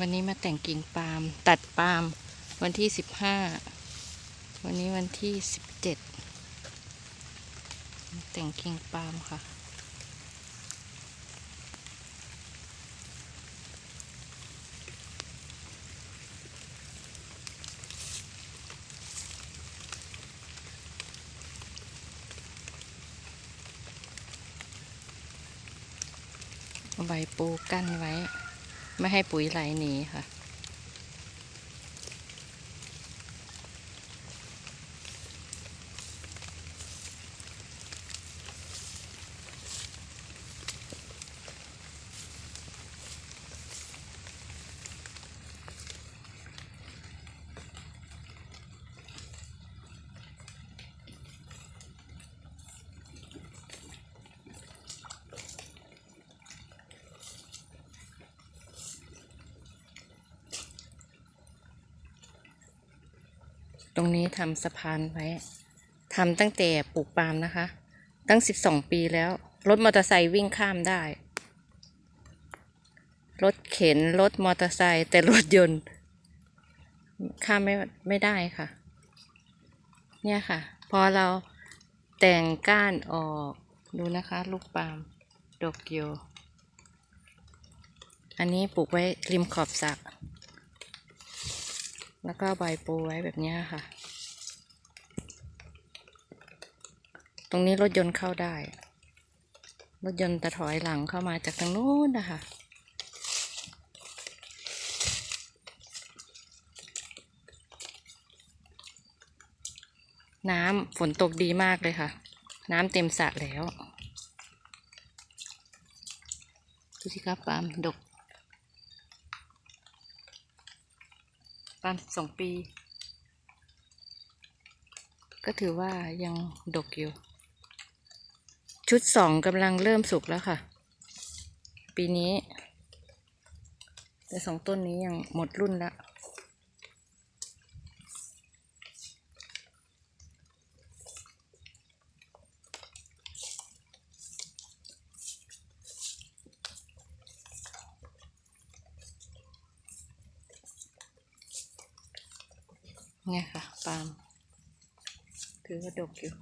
วันนี้มาแต่งกิ่งปาล์มตัดปาล์มวันที่สิบห้าวันนี้วันที่สิบเจ็ดแต่งกิ่งปาล์มค่ะ ใบปูกั้นไว้ ไม่ให้ปุ๋ยไหลหนีค่ะ ตรงนี้ทำสะพานไว้ทำตั้งแต่ปลูกปาล์มนะคะ ตั้งสิบสองปีแล้ว รถมอเตอร์ไซค์วิ่งข้ามได้ รถเข็น รถมอเตอร์ไซค์แต่รถยนต์ ข้ามไม่ไม่ได้ค่ะ เนี่ยค่ะ พอเราแต่งก้านออก ดูนะคะ ลูกปาล์มดอกเกียว อันนี้ปลูกไว้ริมขอบสระ แล้วก็ใบปูไว้แบบนี้ค่ะ ตรงนี้รถยนต์เข้าได้ รถยนต์จะถอยหลังเข้ามาจากทางนู้นนะคะน้ำฝนตกดีมากเลยค่ะ น้ำเต็มสระแล้ว ดูสิครับปามดก ประมาณสองปี ก็ถือว่ายังดกอยู่ ชุดสองกำลังเริ่มสุกแล้วค่ะ ปีนี้ แต่สองต้นนี้ยังหมดรุ่นแล้ว เนี่ยค่ะปาล์มถือว่าดกอยู่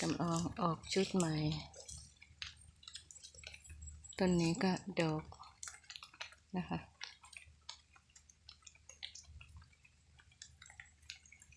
กำลังออกชุดใหม่ ต้นนี้ก็ดอกนะคะ